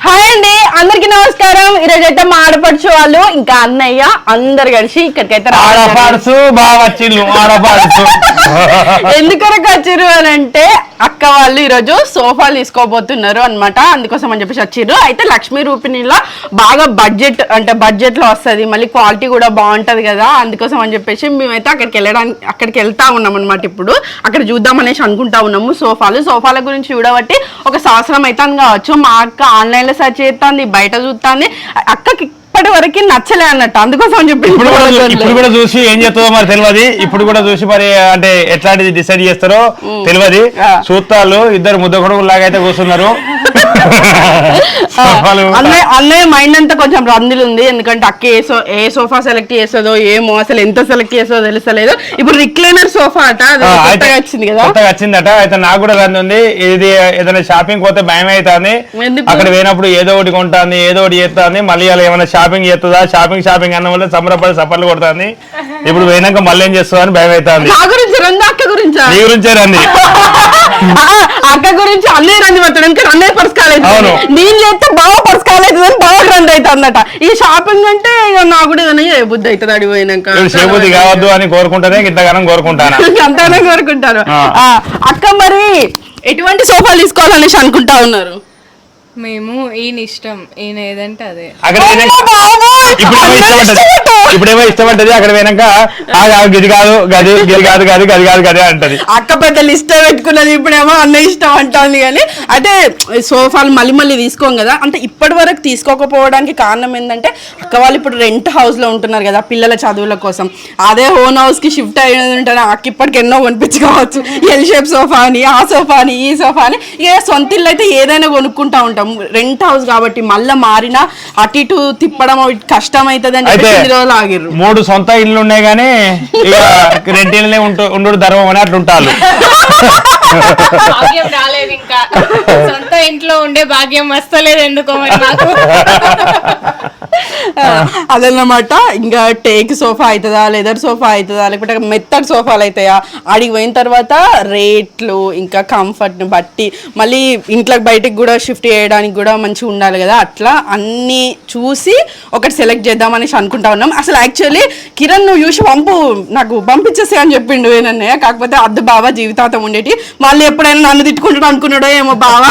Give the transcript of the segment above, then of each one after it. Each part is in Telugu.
హాయ్ అండి అందరికి నమస్కారం ఈరోజు అయితే మా ఆడపడుచు వాళ్ళు ఇంకా అన్నయ్య అందరు కలిసి ఇక్కడికైతే. ఆడపాడుచు బాగా వచ్చిండు ఆడపాడుచు ఎందుకొరకు వచ్చిర్రు అని అంటే అక్క వాళ్ళు ఈరోజు సోఫాలు తీసుకోబోతున్నారు అన్నమాట. అందుకోసం అని చెప్పేసి వచ్చిర్రు. అయితే లక్ష్మీ రూపిణిలో బాగా బడ్జెట్ అంటే బడ్జెట్లో మళ్ళీ క్వాలిటీ కూడా బాగుంటది కదా. అందుకోసం అని చెప్పేసి మేమైతే అక్కడికి వెళ్ళడానికి అక్కడికి వెళ్తా ఉన్నాం అనమాట ఇప్పుడు. అక్కడ చూద్దాం అనేసి అనుకుంటా ఉన్నాము సోఫాలు. సోఫాల గురించి చూడబట్టి ఒక సంవత్సరం అయితే కావచ్చు. మా అక్క ఆన్లైన్లో సెర్చ్ చేస్తుంది బయట చూస్తుంది అక్కకి ఇప్పటి వరకు నచ్చలే అన్నట్టు. అందుకోసం చెప్పి ఇప్పుడు కూడా చూ- ఇప్పుడు కూడా చూసి ఏం చేస్తుందో మరి తెలియదు ఇప్పుడు కూడా చూసి మరి అంటే ఎట్లాంటిది డిసైడ్ చేస్తారో తెలియదు ఆ. చూస్తాలు ఇద్దరు ముద్ద కొడుకులు లాగా అయితే కూర్చున్నారు. అన్నయ్య అన్నయ్య మైండ్ అంతా కొంచెం రందిలు ఉంది. ఎందుకంటే అక్క ఏ సో ఏ సోఫా సెలెక్ట్ చేస్తుందో ఏమో అసలు ఎంత సెలెక్ట్ చేస్తుందో తెలుస్తలేదు ఇప్పుడు రిక్లైనర్ సోఫా అట అది కొత్తగా వచ్చింది కదా. కొత్తగా వచ్చిందట. అయితే నాకు కూడా రంది ఉంది. ఇది ఏదైనా షాపింగ్ పోతే భయం అవుతుంది? అక్కడ పోయినప్పుడు ఏదో ఒకటి కొంటాంది ఏదో ఒకటి చేస్తుంది. మళ్ళీ అలా ఏమైనా షాపింగ్ చేస్తుందా? షాపింగ్ షాపింగ్ అన్న వల్ల సంబరపడి సపర్లు కొడుతుంది. ఇప్పుడు పోయినాక మళ్ళీ ఏం చేస్తుందా అని భయం అవుతుంది నా గురించి అక్క గురించా? నీ గురించే రండి అక్క గురించి అన్నయ్య రంది పడతాడు ఎందుకంటే అన్నయ్య పర్స్ కాలేదు అవును. నేను చేస్తే బాగా పర్స్ కాలేదు అని బాగా రంది అవుతుందట. ఈ షాపింగ్ అంటే ఇక నాకు కూడా ఏదైనా ఏ బుద్ధి అవుతుంది అడిగి పోయినాక. ఇప్పుడు చేయబుద్ధి కావద్దు అని కోరుకుంటేనే ఇంతగానం కోరుకుంటాను? ఆ. ఆ, అక్క మరి ఎటువంటి సోఫాలు తీసుకోవాలనేసి అనుకుంటా ఉన్నారు? మేము ఈయన ఇష్టం. ఈయన ఏదంటే అదే. అక్కడ! ఇప్పుడేమో ఇష్టపడ్డది అక్కడ పోయినాక "ఆ, ఆ, గిది కాదు గది గిది కాదు గది గది కాదు గది అంటది. అక్క పెద్దలు ఇష్టం పెట్టుకున్నది ఇప్పుడేమో అన్న ఇష్టం అంటోంది కానీ అయితే సోఫాలు మళ్ళీ మళ్ళీ తీసుకోం కదా. అంటే ఇప్పటి వరకు తీసుకోకపోవడానికి కారణం ఏంటంటే అక్క వాళ్ళు ఇప్పుడు రెంట్ హౌస్లో ఉంటున్నారు కదా పిల్లల చదువుల కోసం. అదే ఓన్ హౌస్కి షిఫ్ట్ అయ్యేది ఉంటారు అక్క ఇప్పటికి ఎన్నో కొనిపించుకోవచ్చు. ఎల్ షేప్ సోఫా అని ఆ సోఫా అని ఈ సోఫా అని. ఇక సొంత ఇల్లు అయితే ఏదైనా కొనుక్కుంటా ఉంటాం. రెంట్ హౌస్ కాబట్టి మళ్ళీ మారినా అటు ఇటు తిప్పడం కష్టం అవుతుంది అని అయితే చెప్పి ఇన్ని రోజులు ఆగిర్రు. మూడు సొంత ఇల్లు ఉన్నాయి కానీ ఇక రెంటిల్లనే ఉంటూ ఉండు ధర్మం అని అట్లా ఉంటారు భాగ్యం రాలేదు ఇంకా. సొంత ఇంట్లో ఉండే భాగ్యం వస్తలేదు ఎందుకో మరి నాకు. అదన్నమాట. ఇంకా టేక్ సోఫా అవుతుందా లెదర్ సోఫా అవుతుందా లేకపోతే మెత్తడ్ సోఫాలు అవుతాయా ఆడికి పోయిన తర్వాత రేట్లు ఇంకా కంఫర్ట్ని బట్టి మళ్ళీ ఇంట్లోకి బయటికి కూడా షిఫ్ట్ చేయడానికి కూడా మంచిగా ఉండాలి కదా. అట్లా అన్నీ చూసి ఒకటి సెలెక్ట్ చేద్దాం అనేసి అనుకుంటా ఉన్నాం. అసలు యాక్చువల్లీ కిరణ్ నువ్వు చూసి పంపు నాకు పంపించేసే అని చెప్పిండు ఏనన్నయ్య. కాకపోతే అద్దు బావ జీవితాంతం ఉండేటి. మళ్ళీ ఎప్పుడైనా నన్ను తిట్టుకుంటాడు అనుకున్నాడో ఏమో బావా.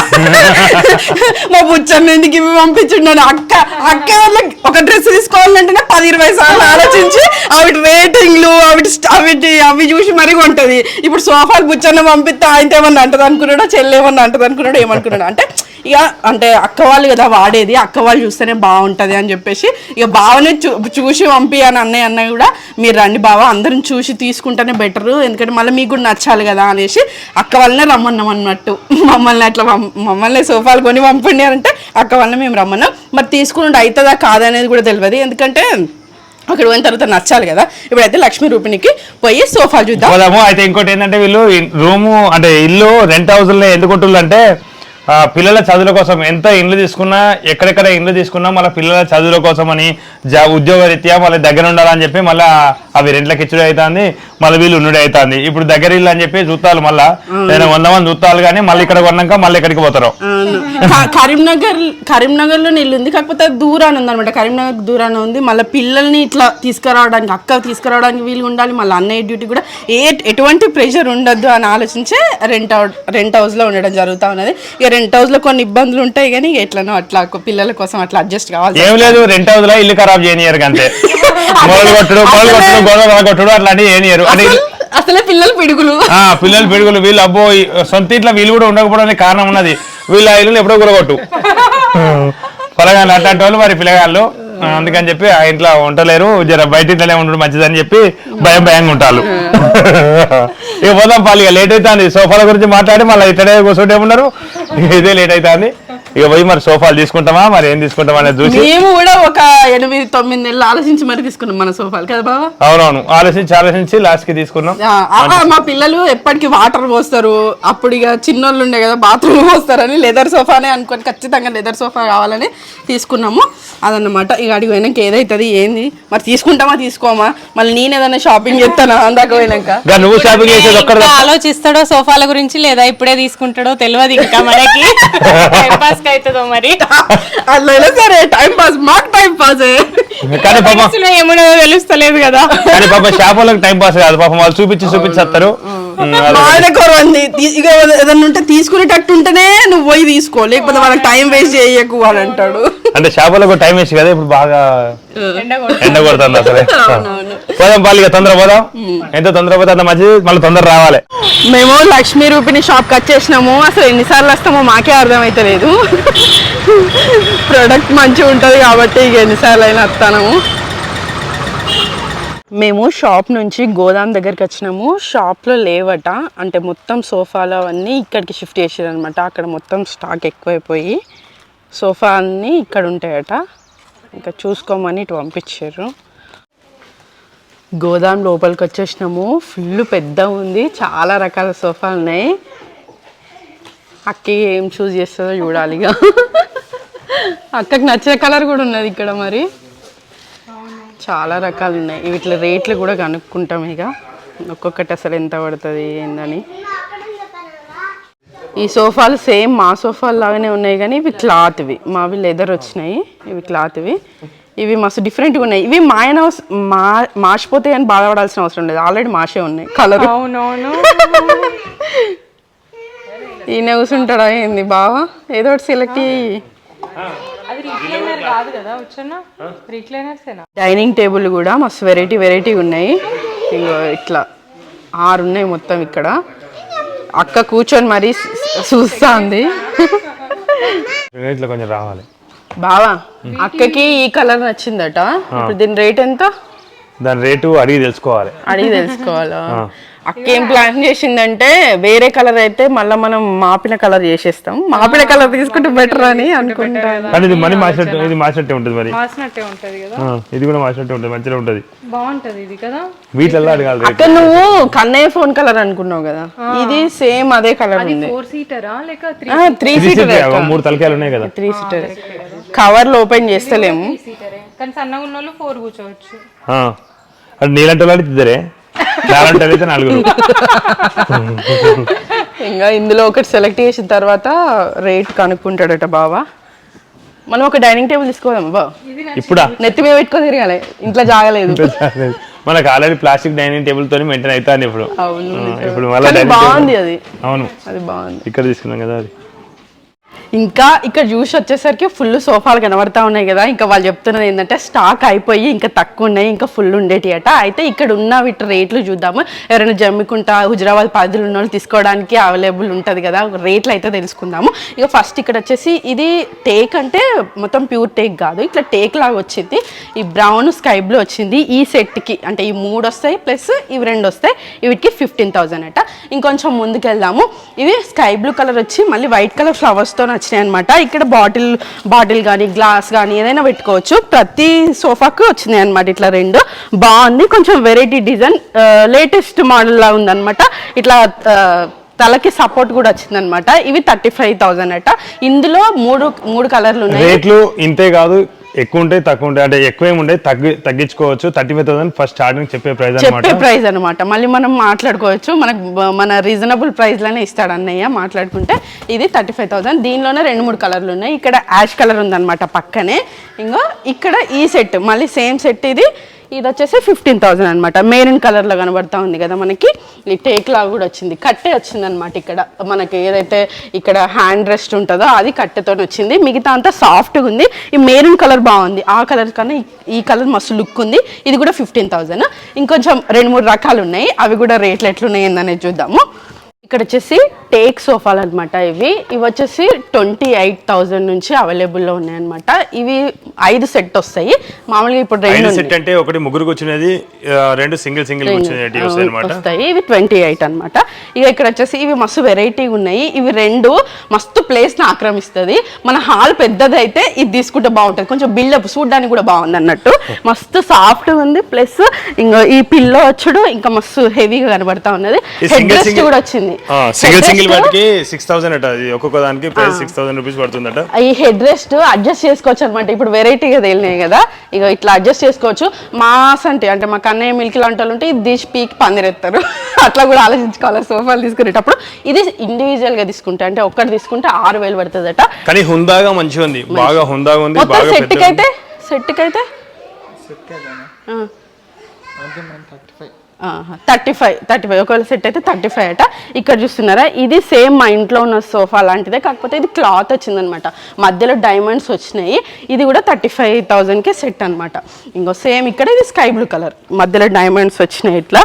మా బుచ్చన్న ఎందుకు ఇవి పంపించున్నాను అక్క అక్క వాళ్ళకి ఒక డ్రెస్ తీసుకోవాలంటేనే పది ఇరవై సార్లు ఆలోచించి అవి రేటింగ్లు అవి అవి అవి చూసి మరీ కొంటది. ఇప్పుడు సోఫాలు బుచ్చన్న పంపిస్తే ఆయనతో ఏమన్నా అంటది అనుకున్నాడో చెల్లి ఏమన్నా అంటది అనుకున్నాడో ఏమనుకున్నాడు. అంటే ఇక అంటే అక్క వాళ్ళు కదా వాడేది అక్క వాళ్ళు చూస్తేనే బాగుంటుంది అని చెప్పేసి ఇక బావనే చూ చూసి పంపి అని అన్నయ్య అన్నయ్య కూడా మీరు రండి బావ అందరం చూసి తీసుకుంటేనే బెటరు ఎందుకంటే మళ్ళీ మీకు కూడా నచ్చాలి కదా అనేసి అక్క వాళ్ళనే రమ్మన్నాం అన్నట్టు. మమ్మల్ని అట్లా మమ్మల్ని సోఫాలు కొని పంపండి అని అంటే అక్క వాళ్ళని మేము రమ్మన్నాం. మరి తీసుకుంటే అవుతుందా కాదనేది కూడా తెలియదు ఎందుకంటే అక్కడ పోయిన తర్వాత నచ్చాలి కదా. ఇప్పుడైతే లక్ష్మీ రూపిణికి పోయి సోఫా చూద్దాం. అయితే ఇంకోటి ఏంటంటే వీళ్ళు రూము అంటే ఇల్లు రెంట్ హౌస్లో ఎందుకు అంటే పిల్లల చదువుల కోసం ఎంత ఇండ్లు తీసుకున్నా ఎక్కడెక్కడ ఇండ్లు తీసుకున్నా మళ్ళీ పిల్లల చదువుల కోసం అని జా ఉద్యోగ రీత్యా మళ్ళీ దగ్గర ఉండాలని చెప్పి మళ్ళీ అవి రెంట్లకి ఇచ్చుడు అవుతుంది మళ్ళీ వీళ్ళు ఉండుడు అవుతుంది ఇప్పుడు దగ్గర ఇల్లు అని చెప్పి చూస్తాలు మళ్ళీ నేను వంద మంది చూస్తాలు కానీ మళ్ళీ ఇక్కడ కొన్నాక మళ్ళీ ఇక్కడికి పోతారు. కరీంనగర్ కరీంనగర్లో ఇల్లు ఉంది కాకపోతే దూరాన ఉంది అనమాట కరీంనగర్ దూరాన ఉంది. మళ్ళీ పిల్లల్ని ఇట్లా తీసుకురావడానికి అక్క తీసుకురావడానికి వీలు ఉండాలి మళ్ళీ అన్నయ్య డ్యూటీ కూడా ఏ ఎటువంటి ప్రెషర్ ఉండొద్దు అని ఆలోచించే రెంట్ రెంట్ హౌస్లో ఉండడం జరుగుతా ఉన్నది. ఇక రెంట్ హౌస్లో కొన్ని ఇబ్బందులు ఉంటాయి కానీ ఎట్లనో అట్లా పిల్లల కోసం అట్లా అడ్జస్ట్ కావాలి ఏం లేదు రెంట్ హౌస్లో ఇల్లు ఖరాబ్ చేయనియరు అంతే. మొదలు కొట్టుడు మొదలు కొట్టుడు గోడ కొట్టుడు అట్లాంటివి ఏనియరు అంటే అసలు- పిల్లలు పిడుగులు. ఆ పిల్లలు పిడుగులు వీళ్ళు అబ్బో సొంత ఇంట్లో వీళ్ళు కూడా ఉండకపోవడానికి కారణం ఉన్నది. వీళ్ళ ఇల్లు ఎప్పుడో కూరగొట్టు పొలగాళ్ళు అట్లాంటి వాళ్ళు మరి పిల్లగాళ్ళు. ఆ, అందుకని చెప్పి ఆ ఇంట్లో ఉండలేరు జర బయట ఇంట్లోనే ఉండడం మంచిదని చెప్పి భయం భయంగా ఉంటారు. ఇక పోదాం పాలు ఇక లేట్ అవుతుంది. సోఫాల గురించి మాట్లాడి మళ్ళీ ఇతడే కూర్చుంటే ఉన్నారు ఇదే లేట్ అవుతుంది. ఇక పోయి మరి సోఫాలు తీసుకుంటామా? మరి ఏం తీసుకుంటామా అనేది చూసి మేము కూడా ఒక ఎనిమిది తొమ్మిది నెలలు ఆలోచించి మరి తీసుకున్నాం మన సోఫాలు. కదా బాబా అవునవును. ఆలోచించి ఆలోచించి లాస్ట్కి తీసుకున్నాం. ఆ, ఆ, మా పిల్లలు ఎప్పటికీ వాటర్ పోస్తారు. అప్పుడు ఇక చిన్నోళ్ళు ఉండే కదా బాత్రూమ్ పోస్తారని లెదర్ సోఫానే అనుకొని ఖచ్చితంగా లెదర్ సోఫా కావాలని తీసుకున్నాము. అదన్నమాట. ఇక అడిగి పోయినాక ఏదైతుంది ఏంది? మరి తీసుకుంటామా తీసుకోమా? మళ్ళీ నేను ఏదైనా షాపింగ్ చేస్తానా? అందాక పోయినాక. నువ్వు షాపింగ్ చేసేది ఒక్కడ ఇంకా ఆలోచిస్తాడో సోఫాల గురించి లేదా ఇప్పుడే తీసుకుంటాడో తెలియదు ఇంకా మనకి. పాస్ అవుతుందో మరి? అట్లయినా సరే టైం పాస్ మాకు టైం పాస్ కానీ పాపం ఏమున్నదో తెలుస్తలేదు కదా. కానీ పాపం షాప్ వాళ్ళకి టైం పాస్ కాదు. పాపం వాళ్ళు చూపించి చూపించి ఆయన కొరవంది తీ- ఇక ఏదన్నా ఉంటే తీసుకునేటట్టు ఉంటేనే నువ్వు పోయి తీసుకో. లేకపోతే వాళ్ళకి టైం వేస్ట్ చేయకు అని అంటాడు. అంటే వాళ్ళకి టైం వేస్ట్ కదా? ఇప్పుడు బాగా ఎండ కొడుతుంది. అసలే. పోదాం పాలు ఇక తొందర పోదాం ఎంత తొందర పోతే అంత మంచిది? మళ్ళీ తొందర రావాలి. మేము లక్ష్మీ రూపిణి షాప్ కట్ చేసినాము అసలు ఎన్నిసార్లు వస్తామో మాకే అర్థమైతలేదు. ప్రొడక్ట్ మంచిగా ఉంటుంది కాబట్టి ఇక ఎన్నిసార్లు అయినా వస్తాము మేము షాప్ నుంచి గోదాం దగ్గరికి వచ్చినాము. షాప్లో లేవట. అంటే మొత్తం సోఫాలు అవన్నీ ఇక్కడికి షిఫ్ట్ చేసారు అనమాట అక్కడ మొత్తం స్టాక్ ఎక్కువైపోయి సోఫా అన్నీ ఇక్కడ ఉంటాయట. ఇంకా చూసుకోమని ఇటు పంపించారు. గోదాం లోపలికి వచ్చేసినాము. ఫుల్ పెద్ద ఉంది. చాలా రకాల సోఫాలు ఉన్నాయి. అక్కకి ఏం చూస్ చేస్తుందో చూడాలి ఇక అక్కకి నచ్చిన కలర్ కూడా ఉన్నది ఇక్కడ మరి. చాలా రకాలు ఉన్నాయి. వీటి రేట్లు కూడా కనుక్కుంటాం ఇక. ఒక్కొక్కటి అసలు ఎంత పడుతుంది ఏందని. ఈ సోఫాలు సేమ్ మా సోఫాలు లాగానే ఉన్నాయి కానీ ఇవి క్లాత్ ఇవి మావి లెదర్ వచ్చినాయి. ఇవి క్లాత్ ఇవి ఇవి మస్తు డిఫరెంట్గా ఉన్నాయి. ఇవి మాయన మా మాసిపోతాయి అని బాధపడాల్సిన అవసరం లేదు. ఆల్రెడీ మాసే ఉన్నాయి. కలర్. అవునవును. ఈయన కూర్చుంటాడా ఏంది బావా? ఏదో ఒకటి సెలెక్ట్ డైనింగ్ టేబుల్ కూడా మస్తు వెరైటీ వెరైటీ ఉన్నాయి. ఇంకో ఇట్లా ఆరు ఉన్నాయి మొత్తం ఇక్కడ. అక్క కూర్చొని మరీ చూస్తా ఉంది రేట్లో కొంచెం రావాలి. బావా అక్కకి ఈ కలర్ నచ్చిందట. ఇప్పుడు దీని రేట్ ఎంత? దాని రేటు అడిగి తెలుసుకోవాలి. అడిగి తెలుసుకోవాలా? అక్క ఏం ప్లాన్ చేసిందంటే వేరే కలర్ అయితే మళ్ళీ మనం మాపిన కలర్ చేసేస్తాం. మాపిన కలర్ తీసుకుంటే బెటర్ అని అనుకుంటాను కానీ ఇది మనీ మార్చినట్టు ఇది మార్చినట్టే ఉంటుంది మరి. వాసినట్టే ఉంటది కదా? ఇది కూడా మార్చినట్టే ఉంటుంది మంచిగా ఉంటుంది. బాగుంటది ఇది కదా? వీటిల్లో అడగాలి అక్క నువ్వు కన్నయ్య ఫోన్ కలర్ అనుకున్నావు కదా? ఇది సేమ్ అదే కలర్ ఉంది. ఫోర్ సీటరా లేక త్రీ సీటర్ మూడు తలకాయలు ఉన్నాయి కదా. త్రీ సీటర్ కవర్లు ఓపెన్ చేస్తలేము. సీటరే కానీ సన్నగా ఉన్న వాళ్ళు ఫోర్ కూర్చోవచ్చు. అది నీలంటి వాళ్ళు ఇద్దరే. నాలంటి అయితే నలుగురు. ఇంకా ఇందులో ఒకటి సెలెక్ట్ చేసిన తర్వాత రేట్ కనుక్కుంటాడట బావా. మనం ఒక డైనింగ్ టేబుల్ తీసుకోదాం బా ఇప్పుడా? నెత్తి మీద పెట్టుకొని తిరగాలి. ఇంట్లో జాగలేదు. మనకు ఆల్రెడీ ప్లాస్టిక్ డైనింగ్ టేబుల్ తోని మెయింటైన్ అవుతాను ఇప్పుడు. ఇప్పుడు మళ్ళీ బాగుంది అది. అవును. అది బాగుంది. ఇక్కడ తీసుకున్నాం కదా అది. ఇంకా ఇక్కడ చూసి వచ్చేసరికి ఫుల్ సోఫాలు కనబడతా ఉన్నాయి కదా. ఇంకా వాళ్ళు చెప్తున్నది ఏంటంటే స్టాక్ అయిపోయి ఇంకా తక్కువ ఉన్నాయి ఇంకా ఫుల్ ఉండేటి అట. అయితే ఇక్కడ ఉన్న వీటి రేట్లు చూద్దాము. ఎవరైనా జమ్మికుంటా హుజరాబాద్ పరిధిలో ఉన్న వాళ్ళు తీసుకోవడానికి అవైలబుల్ ఉంటుంది కదా. రేట్లు అయితే తెలుసుకుందాము. ఇక ఫస్ట్ ఇక్కడ వచ్చేసి ఇది టేక్ అంటే మొత్తం ప్యూర్ టేక్ కాదు. ఇట్లా టేక్ లాగా వచ్చింది. ఈ బ్రౌన్ స్కై బ్లూ వచ్చింది. ఈ సెట్కి అంటే ఈ మూడు వస్తాయి ప్లస్ ఇవి రెండు వస్తాయి. వీటికి ఫిఫ్టీన్ థౌజండ్ అట. ఇంకొంచెం ముందుకు వెళ్దాము ఇవి స్కై బ్లూ కలర్ వచ్చి మళ్ళీ వైట్ కలర్ ఫ్లవర్స్తో నచ్చినాయి అనమాట ఇక్కడ బాటిల్ బాటిల్ కానీ గ్లాస్ కానీ ఏదైనా పెట్టుకోవచ్చు. ప్రతి సోఫాకు వచ్చినాయి అనమాట ఇట్లా రెండు. బాగుంది. కొంచెం వెరైటీ డిజైన్ లేటెస్ట్ మోడల్ లా ఉందన్నమాట. ఇట్లా తలకి సపోర్ట్ కూడా వచ్చిందనమాట ఇవి థర్టీ ఫైవ్ థౌసండ్ అట. ఇందులో మూడు మూడు కలర్లు ఉన్నాయి. రేట్లు ఇంతే కాదు. ఎక్కువ ఉంటాయి తక్కువ ఉంటాయి అంటే ఎక్కువ ఏమి ఉంటాయి తగ్గి తగ్గించుకోవచ్చు. Thirty five thousand first starting చెప్పే ప్రైస్ చెప్పే అనమాట ప్రైస్ అనమాట మళ్ళీ మనం మాట్లాడుకోవచ్చు. మనకు మన రీజనబుల్ ప్రైస్లోనే ఇస్తాడు అన్నయ్య మాట్లాడుకుంటే. ఇది థర్టీ ఫైవ్ థౌసండ్. దీనిలోనే రెండు మూడు కలర్లు ఉన్నాయి. ఇక్కడ యాష్ కలర్ ఉందన్నమాట పక్కనే. ఇంకో ఇక్కడ ఈ సెట్. మళ్ళీ సేమ్ సెట్ ఇది. ఇది వచ్చేసి ఫిఫ్టీన్ థౌసండ్ అనమాట మెరూన్ కలర్లో కనబడతా ఉంది కదా మనకి. ఈ టేక్ లాగా కూడా వచ్చింది. కట్టే వచ్చింది అనమాట ఇక్కడ. మనకి ఏదైతే ఇక్కడ హ్యాండ్ రెస్ట్ ఉంటుందో అది కట్టెతో వచ్చింది. మిగతా అంతా సాఫ్ట్గా ఉంది. ఈ మెరూన్ కలర్ బాగుంది. ఆ కలర్ కన్నా ఈ- ఈ కలర్ మస్తు లుక్ ఉంది. ఇది కూడా ఫిఫ్టీన్ థౌసండ్ ఇంకొంచెం రెండు మూడు రకాలు ఉన్నాయి. అవి కూడా రేట్లు ఎట్లున్నాయి ఏందనేది చూద్దాము. ఇక్కడ వచ్చేసి టేక్ సోఫాలు అనమాట ఇవి. ఇవి వచ్చేసి ట్వంటీ ఎయిట్ థౌజండ్ నుంచి అవైలబుల్లో ఉన్నాయన్నమాట. ఇవి ఐదు సెట్ వస్తాయి. మామూలుగా ఇప్పుడు రెండు. సెట్ అంటే ఒకటి ముగ్గురు కూర్చునేది ఆ, రెండు సింగిల్ సింగిల్ వస్తాయి ఇవి ట్వంటీ ఎయిట్ అనమాట ఇక ఇక్కడ వచ్చేసి ఇవి మస్తు వెరైటీ ఉన్నాయి. ఇవి రెండు మస్తు ప్లేస్ని ఆక్రమిస్తుంది. మన హాల్ పెద్దది అయితే ఇది తీసుకుంటే బాగుంటుంది. కొంచెం బిల్డప్ చూడడానికి కూడా బాగుంది అన్నట్టు. మస్తు సాఫ్ట్ ఉంది. ప్లస్ ఇంకా ఈ పిల్లో వచ్చుడు ఇంకా మస్తు హెవీగా కనబడతా ఉన్నది. హెడ్ కూడా వచ్చింది. సింగిల్ సింగిల్ వాటికి సిక్స్ థౌసండ్ అట. అది ఒక్కొక్క దానికి ప్రైస్ సిక్స్ థౌసండ్ రూపీస్ పడుతుందట. ఈ హెడ్ రెస్ట్ అడ్జస్ట్ చేసుకోవచ్చు అనమాట ఇప్పుడు వెరైటీగా తేలినాయి కదా. ఇక ఇట్లా అడ్జస్ట్ చేసుకోవచ్చు. మాస్ అంటే అంటే మా కన్నయ్య మిల్క్ లాంటి వాళ్ళు ఉంటే ఇది తీసి పీక్ పందిరెత్తారు. అట్లా కూడా ఆలోచించుకోవాలి. సోఫాలు తీసుకునేటప్పుడు ఇది ఇండివిజువల్గా తీసుకుంటే అంటే ఒక్కటి తీసుకుంటే ఆరు వేలు పడుతుందట. కానీ హుందాగా మంచిగా ఉంది. బాగా హుందాగా ఉంది మొత్తం సెట్కి అయితే సెట్కి అయితే థర్టీ ఫైవ్ థర్టీ ఫైవ్ ఒకవేళ సెట్ అయితే థర్టీ ఫైవ్ అట. ఇక్కడ చూస్తున్నారా ఇది సేమ్ మా ఇంట్లో ఉన్న సోఫా లాంటిదే కాకపోతే ఇది క్లాత్ వచ్చిందనమాట. మధ్యలో డైమండ్స్ వచ్చినాయి ఇది కూడా థర్టీ ఫైవ్ థౌజండ్కే సెట్ అనమాట ఇంకో సేమ్ ఇక్కడ ఇది స్కై బ్లూ కలర్ మధ్యలో డైమండ్స్ వచ్చినాయి ఇట్లా.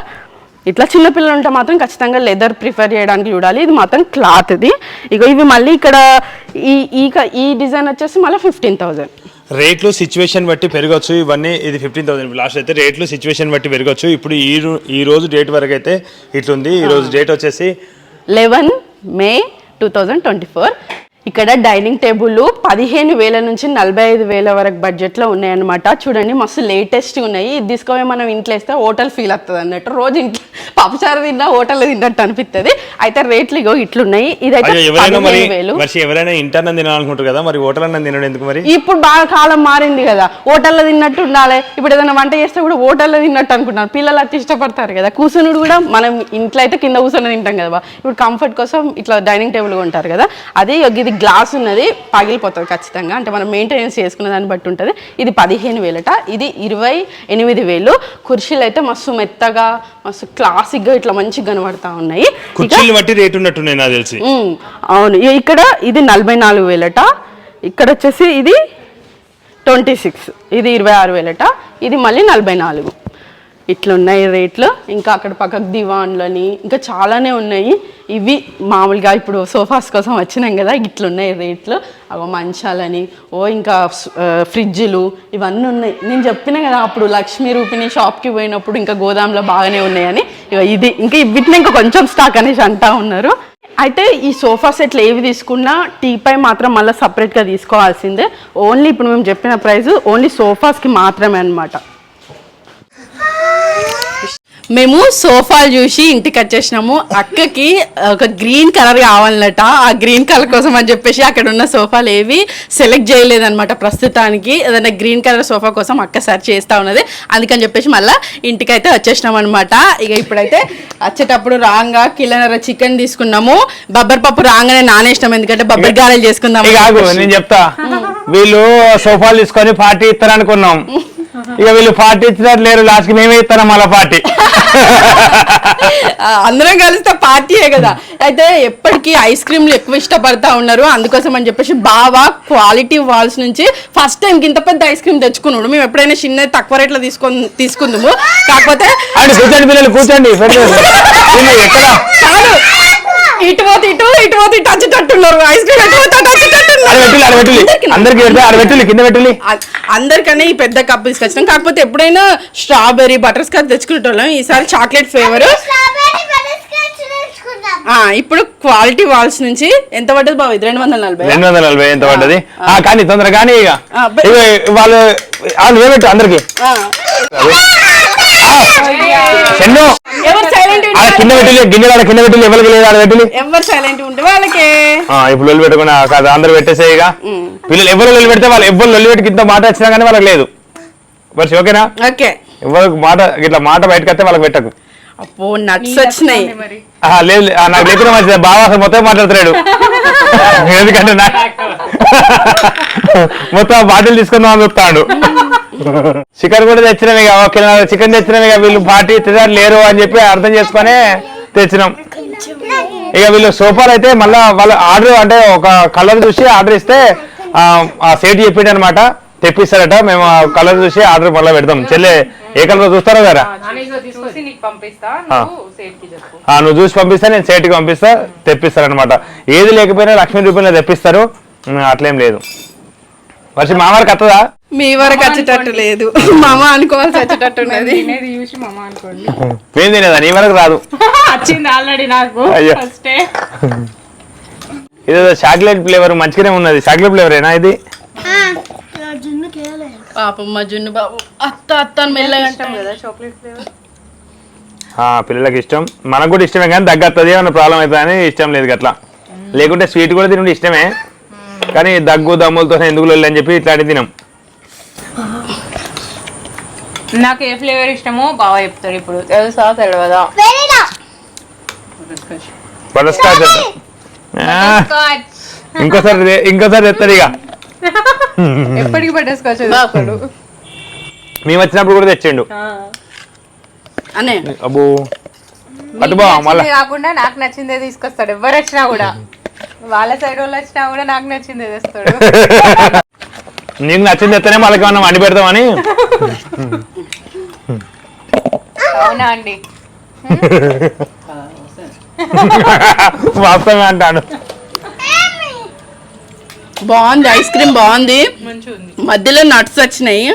ఇట్లా చిన్నపిల్లలు ఉంటే మాత్రం ఖచ్చితంగా లెదర్ ప్రిఫర్ చేయడానికి చూడాలి. ఇది మాత్రం క్లాత్ ఇది. ఇక ఇవి మళ్ళీ ఇక్కడ ఈ ఈ ఈ డిజైన్ వచ్చేసి మళ్ళీ ఫిఫ్టీన్ థౌజండ్ రేట్లు సిచ్యువేషన్ బట్టి పెరగచ్చు. ఇవన్నీ ఇది ఫిఫ్టీన్ థౌసండ్ లాస్ట్ అయితే రేట్లు సిచ్యువేషన్ బట్టి పెరగచ్చు. ఇప్పుడు ఈ ఈ రోజు డేట్ వరకు అయితే ఇట్లుంది. ఈ రోజు డేట్ వచ్చేసి eleven May two thousand twenty four ఇక్కడ డైనింగ్ టేబుల్ పదిహేను వేల నుంచి నలభై ఐదు వేల వరకు బడ్జెట్లో ఉన్నాయన్నమాట. చూడండి మస్తు లేటెస్ట్ ఉన్నాయి. ఇది తీసుకొని మనం ఇంట్లో వేస్తే హోటల్ ఫీల్ అవుతుంది అన్నట్టు. రోజు ఇంట్లో పప్పుచారు తిన్నా హోటల్లో తిన్నట్టు అనిపిస్తుంది అయితే రేట్లు ఇగో ఇట్లున్నాయి. ఇదైతే పదిహేను వేలు. ఎవరైనా తినాలనుకుంటారు కదా మరి హోటల్ అన్న తినడం ఎందుకు మరి? ఇప్పుడు బాగా కాలం మారింది కదా. హోటల్లో తిన్నట్టు ఉండాలి. ఇప్పుడు ఏదైనా వంట చేస్తే కూడా హోటల్లో తిన్నట్టు అనుకుంటున్నారు. పిల్లలు అట్లా ఇష్టపడతారు కదా. కూర్చునుడు కూడా మనం ఇంట్లో అయితే కింద కూర్చొని తింటాం కదా. ఇప్పుడు కంఫర్ట్ కోసం ఇట్లా డైనింగ్ టేబుల్ ఉంటారు కదా. అది ఇది గ్లాస్ ఉన్నది పగిలిపోతుంది ఖచ్చితంగా. అంటే మనం మెయింటెనెన్స్ చేసుకునే దాన్ని బట్టి ఉంటుంది. ఇది పదిహేను వేలట. ఇది ఇరవై ఎనిమిది వేలు. కుర్చీలు అయితే మస్తు మెత్తగా మస్తు క్లాసిక్గా ఇట్లా మంచిగా కనబడతా ఉన్నాయి. కుర్చీలు బట్టి రేట్ ఉన్నట్టున్నాయి నాకు తెలిసి. అవును. ఇక్కడ ఇది నలభై నాలుగు వేలట. ఇక్కడ వచ్చేసి ఇది ట్వంటీ సిక్స్. ఇది ఇరవై ఆరు వేలట. ఇది మళ్ళీ నలభై నాలుగు. ఇట్లున్నాయి రేట్లు. ఇంకా అక్కడ పక్కకు దివాన్లని ఇంకా చాలానే ఉన్నాయి. ఇవి మామూలుగా ఇప్పుడు సోఫాస్ కోసం వచ్చినాం కదా ఇట్లున్నాయి రేట్లు. అవో మంచాలని ఓ ఇంకా ఫ్రిడ్జ్లు ఇవన్నీ ఉన్నాయి. నేను చెప్పిన కదా అప్పుడు లక్ష్మీ రూపిణి షాప్కి పోయినప్పుడు ఇంకా గోదాంలో బాగానే ఉన్నాయని. ఇది ఇంకా వీటిని ఇంకా కొంచెం స్టాక్ అనేసి అంటా ఉన్నారు. అయితే ఈ సోఫా సెట్లు ఏవి తీసుకున్నా టీపై మాత్రం మళ్ళీ సపరేట్గా తీసుకోవాల్సిందే. ఓన్లీ ఇప్పుడు మేము చెప్పిన ప్రైస్ ఓన్లీ సోఫాస్కి మాత్రమే అనమాట మేము సోఫాలు చూసి ఇంటికి వచ్చేసినాము. అక్కకి ఒక గ్రీన్ కలర్ కావాలన్నట. ఆ గ్రీన్ కలర్ కోసం అని చెప్పేసి అక్కడ ఉన్న సోఫాలు ఏవి సెలెక్ట్ చేయలేదన్నమాట ప్రస్తుతానికి. ఏదైనా గ్రీన్ కలర్ సోఫా కోసం అక్క సెర్చ్ చేస్తా ఉన్నది. అందుకని చెప్పేసి మళ్ళీ ఇంటికైతే వచ్చేసినాం అనమాట ఇక ఇప్పుడైతే వచ్చేటప్పుడు రాంగా కిలోన్నర చికెన్ తీసుకున్నాము. బబ్బర్ పప్పు రాగానే నానేసినాం. ఎందుకంటే బబ్బర్ గారెలు చేసుకుందాం నేను చెప్తా. వీళ్ళు సోఫాలు తీసుకొని పార్టీ ఇస్తారు అనుకున్నాం ఇక వీళ్ళు పార్టీ ఇచ్చినట్టు లేరు లాస్ట్కి మేమే ఇస్తాం మళ్ళీ పార్టీ. అందరం కలిస్తే పార్టీయే కదా. అయితే ఎప్పటికీ ఐస్ క్రీమ్లు ఎక్కువ ఇష్టపడతా ఉన్నారు. అందుకోసం అని చెప్పేసి బాగా క్వాలిటీ వాల్స్ నుంచి ఫస్ట్ టైం ఇంత పెద్ద ఐస్ క్రీమ్ తెచ్చుకున్నాడు. మేము ఎప్పుడైనా చిన్న తక్కువ రేట్లో తీసుకొని తీసుకుందాము. కాకపోతే కూర్చోండి పిల్లలు కూర్చోండి కాదు. ఇటు పోతే ఇటు ఇటు పోతే ఇటు వచ్చేటట్టున్నారు ఐస్ క్రీమ్ ఎటు పోతే అటు ఆడ పెట్టులు ఆడ పెట్టులు వచ్చేటట్టున్నారు అందరికి పెడితే ఆడ పెట్టులు కింద పెట్టులు అ- అందరికన్నా ఈ పెద్ద కప్ తీసుకొచ్చినాం. కాకపోతే ఎప్పుడైనా స్ట్రాబెర్రీ బటర్ స్కాచ్ తెచ్చుకునేటోళ్ళం. ఈసారి chocolate flavour. Strawberry butterscotch తెచ్చుకుందాం ఆ ఇప్పుడు క్వాలిటీ వాల్స్ నుంచి ఎంత పడ్డది బాబు ఇది? రెండు వందల నలభై రెండు వందల నలభై ఎంత పడ్డది? ఆ, కానీ తొందర కానీ ఇక. వాళ్ళు వాళ్ళు వేయబెట్టు అందరికి? ఆడ కింద పెట్టిలే గిన్నెలు ఆడ కింద పెట్టిలే ఎవరికి లేదు ఆడ పెట్టిలే ఎవరు సైలెంట్ ఉంటే వాళ్ళకే. ఆ, ఇప్పుడు లొల్లి పెట్టుకుని కాదు అందరు పెట్టేసే ఇక. పిల్లలు ఎవరు లొల్లి పెడితే వాళ్ళు ఎవరు లొల్లి పెట్టి ఇంత మాట వచ్చినా కానీ వాళ్ళకి లేదు. బస్ ఓకేనా? ఓకే. ఎవరికి మాట ఇట్లా మాట బయటకు వస్తే వాళ్ళకి పెట్టకు. అప్పో నట్స్ వచ్చినాయి. లేదు నాకు లేకుండా మంచిది బాగా అసలు మొత్తం మాట్లాడుతున్నాడు. ఎందుకంటే నా మొత్తం బాటిల్ తీసుకుందాం అని చెప్తాడు చికెన్ కూడా తెచ్చినాం ఇక ఓకే చికెన్ తెచ్చినాం ఇక వీళ్ళు పార్టీ ఇచ్చేదారు లేరు అని చెప్పి అర్థం చేసుకొని తెచ్చినాం. ఇక వీళ్ళు సోఫాలు అయితే మళ్ళా వాళ్ళు ఆర్డర్ అంటే ఒక కలర్ చూసి ఆర్డర్ ఇస్తే ఆ, ఆ సేట్ చెప్పిండు అనమాట తెప్పిస్తారట మేము ఆ కలర్ చూసి ఆర్డర్ మళ్ళీ పెడతాం. చెల్లె ఏ కలర్ చూస్తారో కదా? నువ్వు చూసి పంపిస్తా నేను సేటుకి పంపిస్తా తెప్పిస్తారనమాట. ఏది లేకపోయినా లక్ష్మీ రూపంలో తెప్పిస్తారు. అట్లేం లేదు. వర్షం మామూలుకి వస్తుందా మీ వరకు వచ్చేటట్టు లేదు. మామ అనుకోవాల్సి వచ్చేటట్టు ఉన్నది. తినేది చూసి మమ్మ అనుకోండి. మేము తినేదా? నీ వరకు రాదు. వచ్చింది ఆల్రెడీ నాకు. అయ్యో. ఫస్టే ఇదేదో చాక్లెట్ ఫ్లేవర్ మంచిగానే ఉన్నది. చాక్లెట్ ఫ్లేవర్ ఏనా ఇది? జున్ను కేలే పాపం మా జున్ను బాబు. అత్త అత్త అని మెల్లగా అంటాం కదా చాక్లెట్ ఫ్లేవర్ ఆ, పిల్లలకి ఇష్టం. మనకు కూడా ఇష్టమే కానీ దగ్గత్తది ఏమైనా ప్రాబ్లం అవుతుంది అని ఇష్టం లేదు అట్లా లేకుంటే స్వీట్ కూడా తినడం ఇష్టమే. కానీ దగ్గు దమ్ములతో ఎందుకు లొల్లి అని చెప్పి ఇట్లాంటివి తినం. నాకు ఏ ఫ్లేవర్ ఇష్టమో బాగా చెప్తాడు ఇప్పుడు. తెలుసా తెలియదా ఇంకోసారి ఇంకోసారి తెస్తారు ఇక. ఎప్పటికి మేము. వచ్చినప్పుడు కూడా తెచ్చిండు. అనే అబ్బో. అటు బా మళ్ళా? కాకుండా నాకు నచ్చిందే తీసుకొస్తాడు. ఎవరు వచ్చినా కూడా. వాళ్ళ సైడ్ వాళ్ళు వచ్చినా కూడా నాకు నచ్చిందే తెస్తాడు. నీకు నచ్చింది తెస్తేనే వాళ్ళకి మనం వండి పెడతామని? అవునా అండి? వాస్తవమే అంటాను. బాగుంది ఐస్ క్రీమ్ బాగుంది. మధ్యలో నట్స్ వచ్చినాయి.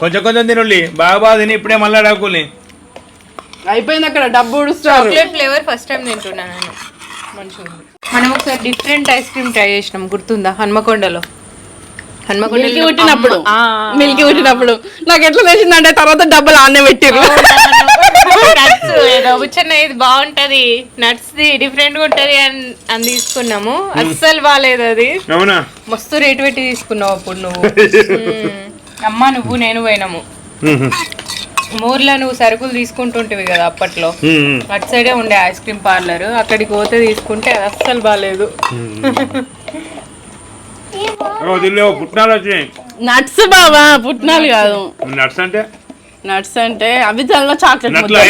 కొంచెం కొంచెం తినుల్లి బాగా బాగా తిని ఇప్పుడే మళ్ళీ అడగకుల్ని అయిపోయింది అక్కడ డబ్బు ఉడుస్తారు చాక్లెట్ ఫ్లేవర్ ఫస్ట్ టైం తింటున్నా నేను. మంచిగా ఉంది మనం ఒకసారి డిఫరెంట్ ఐస్ క్రీమ్ ట్రై చేసినాం గుర్తుందా? హన్మకొండలో. మిల్కి పుట్టినప్పుడు ఆ, మిల్కి పుట్టినప్పుడు నాకు ఎట్లా తెలిసిందంటే తర్వాత డబ్బులు ఆనే పెట్టిర్రు. నట్స్ ఏదో బుచ్చన్న ఇది బాగుంటది. నట్స్ ది డిఫరెంట్గా ఉంటది అని అని తీసుకున్నాము. అస్సలు బాగాలేదు అది. మస్తు రేటు పెట్టి తీసుకున్నావు అప్పుడు నువ్వు. మ్మ్. అమ్మ నువ్వు నేను పోయినాము. మూర్లో నువ్వు సరుకులు తీసుకుంటుంటివి కదా అప్పట్లో. అటు సైడే ఉండే ఐస్ క్రీమ్ పార్లర్. అక్కడికి పోతే తీసుకుంటే అది అస్సలు బాగాలేదు వచ్చినాయి. నట్స్ బావా పుట్నాలు కాదు. నట్స్ అంటే? నట్స్ అంటే అవి చాలా చాక్లెట్ ముద్దలు.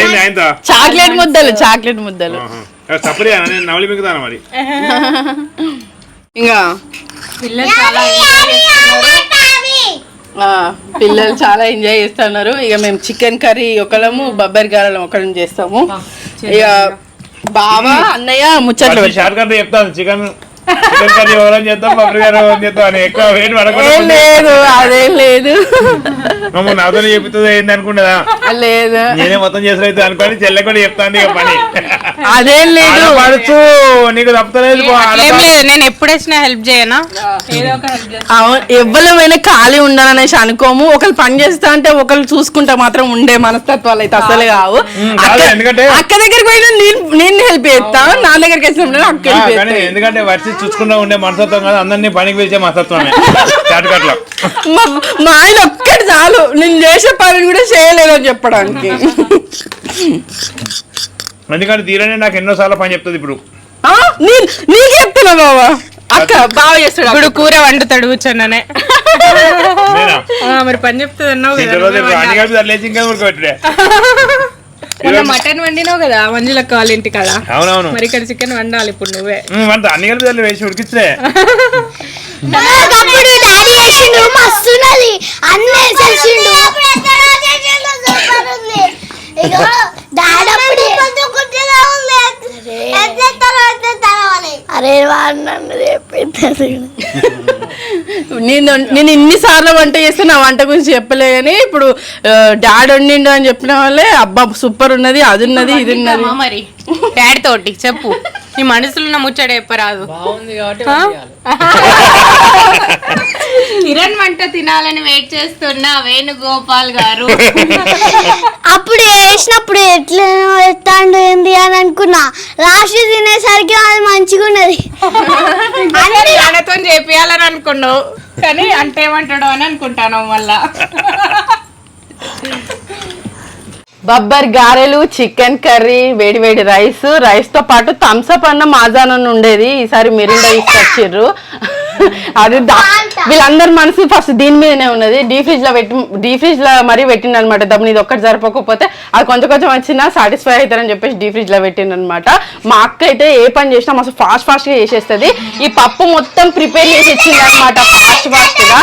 చాక్లెట్ ముద్దలు చాక్లెట్ ముద్దలు. మరి? ఇంకా? పిల్లలు చాలా పిల్లలు చాలా ఎంజాయ్ చేస్తున్నారు. ఇక మేము చికెన్ కర్రీ ఒకళ్ళము బొబ్బరి గారెలు ఒకళ్ళం చేస్తాము. ఇక బావ అన్నయ్య ముచ్చట్లు చెప్తాను చికెన్ లేదు అదేం లేదు. నాతో చెబుతుంది ఏంది అనుకుంటుందా లేదు. నేనే మొత్తం చేసిన అయితే అనుకోని చెల్లె కూడా చెప్తాను ఇక పని. అదేం లేదు. పడుచు నీకు తప్పలేదు నేను ఎప్పుడు వచ్చినా హెల్ప్ చేయనా అవును ఎవ్వరమైనా ఖాళీ ఉండాలనేసి అనుకోము. ఒకరు పని చేస్తా అంటే ఒకరు చూసుకుంటా మాత్రం ఉండే మనస్తత్వాలు అయితే అసలు కావు. కాదు, అక్క- ఎందుకంటే అక్క దగ్గరికి పోయినా నేను నేను హెల్ప్ చేస్తా నా దగ్గరికి వచ్చినప్పుడు అక్క ఎందుకంటే వచ్చి చూసుకుంటూ ఉండే మనస్తత్వం కదా అందరినీ పనికి పిలిచే మనస్తత్వమే. షార్ట్ కట్లో మా మా ఆయన ఒక్కటి చాలు. నేను చేసే పని కూడా చేయలేదని చెప్పడానికి. ఎందుకంటే తీరనే నాకు ఎన్నో సార్లు పని చెప్తుంది ఇప్పుడు. ఆ? నీ- నీకు చెప్తున్నా బావా? అక్క బాగా చేస్తాడు ఇప్పుడు కూర వండుతాడు నేనా? ఆ, మరి పని చెప్తుంది అన్నావు కదా ఇంత రోజు నువ్వే అన్ని వండాలి. కలిపి తరలేసి ఇంకా ఊరుకోవట్లే మొన్న మటన్ వండినావు కదా మంజులక్క వాళ్ళ ఇంటి కదా. అవునవును. మరి ఇక్కడ చికెన్ వండాలి ఇప్పుడు నువ్వే. అంత అన్ని కలిపి వేసి ఉడికిస్తే అప్పుడు డాడీ చేసిండు మస్తున్నది. అన్నీ వేసేసిండు ఇగో డాడీ అప్పుడు అరే వాడు నన్ను చెప్పింది నేను నేను ఇన్ని సార్లు వంట చేస్తే నా వంట గురించి చెప్పలే కానీ ఇప్పుడు డాడ్ వండిండు అని చెప్పిన వాళ్ళే అబ్బా సూపర్ ఉన్నది అది ఉన్నది ఇది ఉన్నది. మరి? డాడీ తోటి చెప్పు. నీ మనసులో ఉన్న ముచ్చట చెప్పరాదు? కిరణ్ వంట తినాలని వెయిట్ చేస్తున్న వేణుగోపాల్ గారు. అప్పుడు వేసినప్పుడు ఎట్లా ఏంది అని అనుకున్నా. రాసి తినేసరికి అది మంచిగా ఉన్నది నాన్నతో చేపియాలని అనుకున్నావు. కానీ అంటే ఏమంటాడో అని అనుకుంటాను మళ్ళా. బబ్బర్ గారెలు చికెన్ కర్రీ వేడి వేడి రైస్ రైస్తో పాటు థమ్స్అప్ అన్న మాజాన్ ఉండేది. ఈసారి మిరిండా తీసుకొచ్చిర్రు. అది వీళ్ళందరి మనసు ఫస్ట్ దీని మీదనే ఉన్నది. డీ ఫ్రిడ్జ్లో పెట్టి డీ ఫ్రిడ్జ్లో మరీ పెట్టిండు అనమాట దమ్ముని ఇది ఒక్కటి సరిపోకపోతే అది కొంచెం కొంచెం వచ్చినా సాటిస్ఫై అవుతారని చెప్పేసి డీ ఫ్రిడ్జ్లో పెట్టిండు అనమాట మా అక్క అయితే ఏ పని చేసినా మస్తు ఫాస్ట్ ఫాస్ట్గా చేసేస్తుంది. ఈ పప్పు మొత్తం ప్రిపేర్ చేసి ఇచ్చింది అనమాట ఫాస్ట్ ఫాస్ట్గా.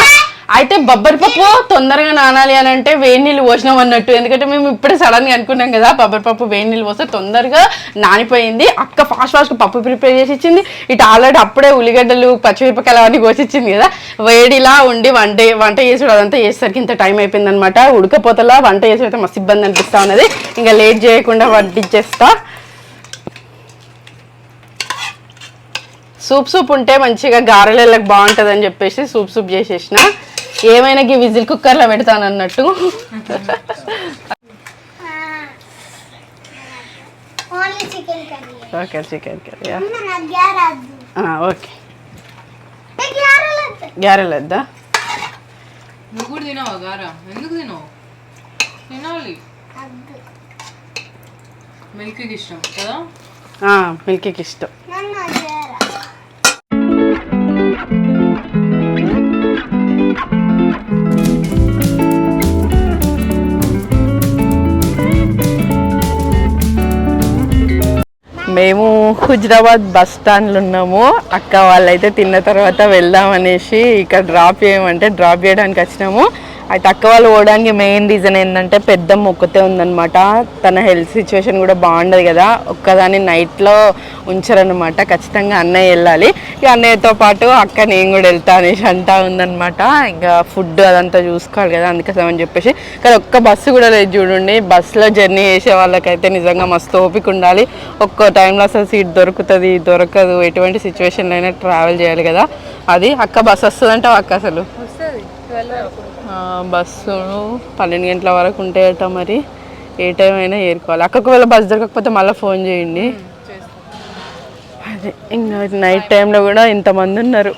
అయితే బొబ్బరి పప్పు తొందరగా నానాలి అని అంటే వేడి నీళ్ళు పోసినాం అన్నట్టు. ఎందుకంటే మేము ఇప్పుడే సడన్గా అనుకున్నాం కదా బొబ్బరి పప్పు వేడి నీళ్ళు పోస్తే తొందరగా నానిపోయింది. అక్క ఫాస్ట్ ఫాస్ట్ పప్పు ప్రిపేర్ చేసి ఇచ్చింది. ఇటు ఆల్రెడీ అప్పుడే ఉల్లిగడ్డలు పచ్చిమిరపకాయలు అవన్నీ కోసిచ్చింది కదా. వేడిలా ఉండి వంట వంట చేసుడు అదంతా చేసేసరికి ఇంత టైం అయిపోయింది అనమాట ఉడకపోతలా వంట చేసి మస్తు ఇబ్బంది అనిపిస్తా ఉన్నది. ఇంకా లేట్ చేయకుండా వడ్డించేస్తా సూప్ సూప్ ఉంటే మంచిగా గారెలకి బాగుంటుంది అని చెప్పేసి సూప్ సూప్ చేసేసిన. ఏమైనా గీ విజిల్ కుక్కర్లో పెడతాను అన్నట్టు only chicken curry. Okay chicken curry okay. గ్యారెల్ వద్దా. నువ్వు కూడా తినవా గారా? ఎందుకు తినవు? తినాలి. మిల్క్కి ఇష్టం కదా? మిల్కీకి ఇష్టం. మేము హుజరాబాద్ బస్ స్టాండ్లో ఉన్నాము. అక్క వాళ్ళైతే తిన్న తర్వాత వెళ్దాం అనేసి ఇక్కడ డ్రాప్ చేయమంటే డ్రాప్ చేయడానికి వచ్చినాము. అది అక్క వాళ్ళు పోవడానికి మెయిన్ రీజన్ ఏంటంటే పెద్ద మొక్కతే ఉందన్నమాట. తన హెల్త్ సిచ్యువేషన్ కూడా బాగుండదు కదా. ఒక్కదాన్ని నైట్లో ఉంచరనమాట ఖచ్చితంగా అన్నయ్య వెళ్ళాలి. ఇక అన్నయ్యతో పాటు అక్క నేను కూడా వెళ్తా అనేసి అంటా ఉందన్నమాట. ఇంకా ఫుడ్ అదంతా చూసుకోవాలి కదా అందుకోసం అని చెప్పేసి. కానీ ఒక్క బస్సు కూడా లేదు చూడండి. బస్సులో జర్నీ చేసే వాళ్ళకైతే నిజంగా మస్తు ఓపిక ఉండాలి. ఒక్కో టైంలో అసలు సీట్ దొరుకుతుంది దొరకదు. ఎటువంటి సిచ్యువేషన్లో అయినా ట్రావెల్ చేయాలి కదా. అది అక్క బస్సు వస్తుందంటే అక్క అసలు? బస్సు పన్నెండు గంటల వరకు ఉంటాయట మరి. ఏ టైం అయినా ఏరుకోవాలి. అక్కకు వేళ బస్ దొరకకపోతే మళ్ళీ ఫోన్ చేయండి. అదే ఇంకా నైట్ టైంలో కూడా ఇంతమంది ఉన్నారు.